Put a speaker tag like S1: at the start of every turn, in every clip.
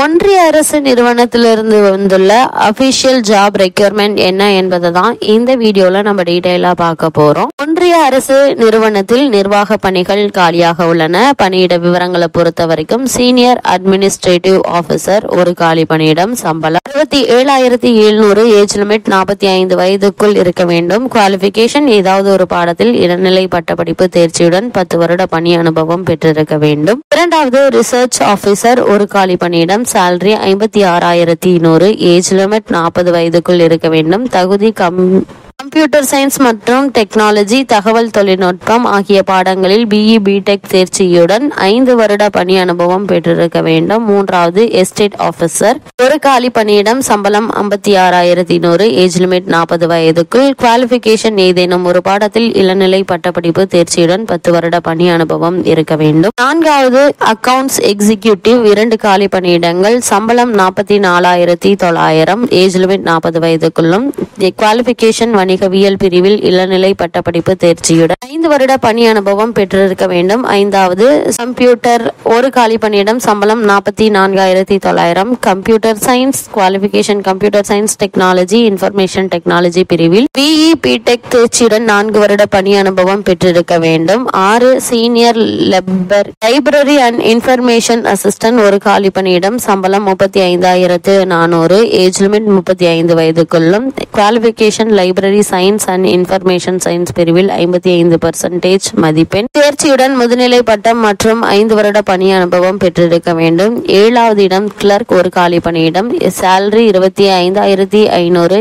S1: ஒன்றிய அரசு நிறுவனத்திலிருந்து வந்துள்ள அபிஷியல் ஜாப் ரெக்யர்மெண்ட் என்ன என்பதை தான் இந்த வீடியோல நம்ம டீடைலா பார்க்க போறோம். ஒன்றிய அரசு நிறுவனத்தில் நிர்வாக பணிகள் காலியாக உள்ளன. பணியிட விவரங்களை பொறுத்த வரைக்கும் சீனியர் அட்மினிஸ்ட்ரேட்டிவ் ஆஃபீஸர் ஒரு காலி பணியிடம் சம்பளம் அறுபத்தி ஏழாயிரத்தி எழுநூறு ஏஜ் லிமிட் நாற்பத்தி ஐந்து வயதுக்குள் இருக்க வேண்டும். குவாலிபிகேஷன் ஏதாவது ஒரு பாடத்தில் இளநிலை பட்டப்படிப்பு தேர்ச்சியுடன் பத்து வருட பணி அனுபவம் பெற்றிருக்க வேண்டும். இரண்டாவது ரிசர்ச் ஆஃபீஸர் ஒரு காலி பணியிடம் சேலரி ஐம்பத்தி ஆறாயிரத்தி நூறு. ஏஜ் லிமிட் நாற்பது வயதுக்குள் இருக்க வேண்டும். தகுதி கம் கம்ப்யூட்டர் சயின்ஸ் மற்றும் டெக்னாலஜி தகவல் தொழில்நுட்பம் ஆகிய பாடங்களில் பிஇ பிடெக் தேர்ச்சியுடன் ஐந்து வருட பணி அனுபவம் பெற்றிருக்க வேண்டும். மூன்றாவது எஸ்டேட் ஆபீசர் ஒரு காலி பணியிடம் சம்பளம் ஐம்பத்தி ஆறாயிரத்தி நூறு ஏஜ் லிமிட் நாற்பது வயதுக்குள் குவாலிபிகேஷன் ஏதேனும் ஒரு பாடத்தில் இளநிலை பட்டப்படிப்பு தேர்ச்சியுடன் பத்து வருட பணி அனுபவம் இருக்க வேண்டும். நான்காவது அக்கவுண்ட்ஸ் எக்ஸிகியூட்டிவ் இரண்டு காலி பணியிடங்கள் சம்பளம் நாற்பத்தி நாலாயிரத்தி தொள்ளாயிரம் ஏஜ் லிமிட் நாற்பது வயதுக்குள்ளும் குவாலிபிகேஷன் வணிகவியல் பிரிவில் இளநிலை பட்டப்படிப்பு தேர்ச்சியுடன் ஐந்து வருட பணி அனுபவம் பெற்றிருக்க வேண்டும். ஐந்தாவது கம்ப்யூட்டர் ஒரு காலி பணியிடம் சம்பளம் நாற்பத்தி நான்காயிரத்தி தொள்ளாயிரம். Computer science qualification computer science technology information technology பிரிவில் பிஇ பிடெக் தேர்ச்சியுடன் நான்கு வருட பணி அனுபவம் பெற்றிருக்க வேண்டும். ஆறு senior லெபர் library and information assistant ஒரு காலி பணியிடம் சம்பளம் முப்பத்தி ஐந்தாயிரத்து நானூறு. ஏஜ் லிமிட் முப்பத்தி ஐந்து வயதுக்குள்ளும். Qualification library science and information science பிரிவில் ஐம்பத்தி ஐந்து பர்சன்டேஜ் மதிப்பெண். தேர்ச்சியுடன் முதுநிலை பட்டம் மற்றும் ஐந்து வருட பணி அனுபவம் பெற்றிருக்க வேண்டும். ஏழாவது இடம் கிளர்க் ஒரு காலி பணியிடம். சேலரி இருபத்தி ஐந்தாயிரத்தி ஐநூறு.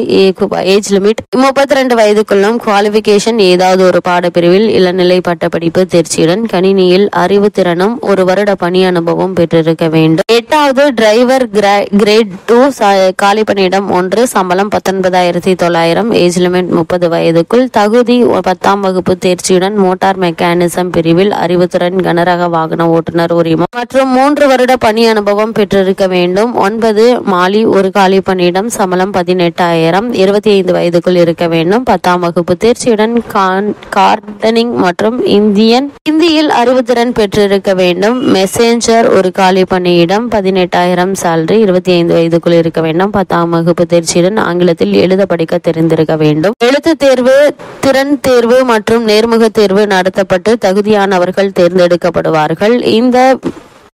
S1: ஏஜ் லிமிட் முப்பத்தி ரெண்டு வயதுக்குள்ளும் குவாலிபிகேஷன் ஏதாவது ஒரு பாடப்பிரிவில் இளநிலை பட்டப்படிப்பு தேர்ச்சியுடன் கணினியில் அறிவு திறனும் ஒரு வருட பணி அனுபவம் பெற்றிருக்க வேண்டும். எட்டாவது டிரைவர் கிரேட் டூ காலி பணியிடம் ஒன்று சம்பளம் பத்தொன்பதாயிரத்தி தொள்ளாயிரம். ஏஜ் லிமிட் முப்பது வயதுக்குள் தகுதி பத்தாம் வகுப்பு தேர்ச்சியுடன் மோட்டார் மெக்கானிசம் பிரிவில் அறிவுத்திறன் கனரக வாகன ஓட்டுநர் உரிமம். மற்றும் மூன்று வருட பணி அனுபவம் பெற்றிருக்க வேண்டும். ஒன்பது மாலி ஒரு காலி பணியிடம் சம்பளம் பதினெட்டாயிரம். இருபத்தி ஐந்து வயதுக்குள் இருக்க வேண்டும். பத்தாம் வகுப்பு தேர்ச்சியுடன் கார்டனிங் மற்றும் இந்தியன் இந்தியில் அறிவுத்திறன் பெற்றிருக்க வேண்டும். மெசேஞ்சர் ஒரு காலி பணியிடம் பதினெட்டாயிரம் salary இருபத்தி ஐந்து வயதுக்குள் இருக்க வேண்டும். பத்தாம் வகுப்பு தேர்ச்சியுடன் ஆங்கிலத்தில் எழுத படிக்க தெரிந்திருக்க வேண்டும். எழுத்து தேர்வு திறன் தேர்வு மற்றும் நேர்முக தேர்வு நடத்தப்பட்டு தகுதியானவர்கள் தேர்ந்தெடுக்கப்படுவார்கள். இந்த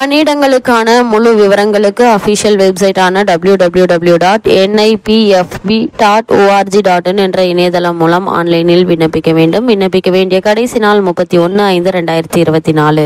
S1: பணியிடங்களுக்கான முழு விவரங்களுக்கு official வெப்சைட்டான W W W dot NIPFP dot ORG dot in என்ற இணையதளம் மூலம் ஆன்லைனில் விண்ணப்பிக்க வேண்டும். விண்ணப்பிக்க வேண்டிய கடைசி நாள் முப்பத்தி ஒன்று ஐந்து ரெண்டாயிரத்தி இருபத்தி நாலு.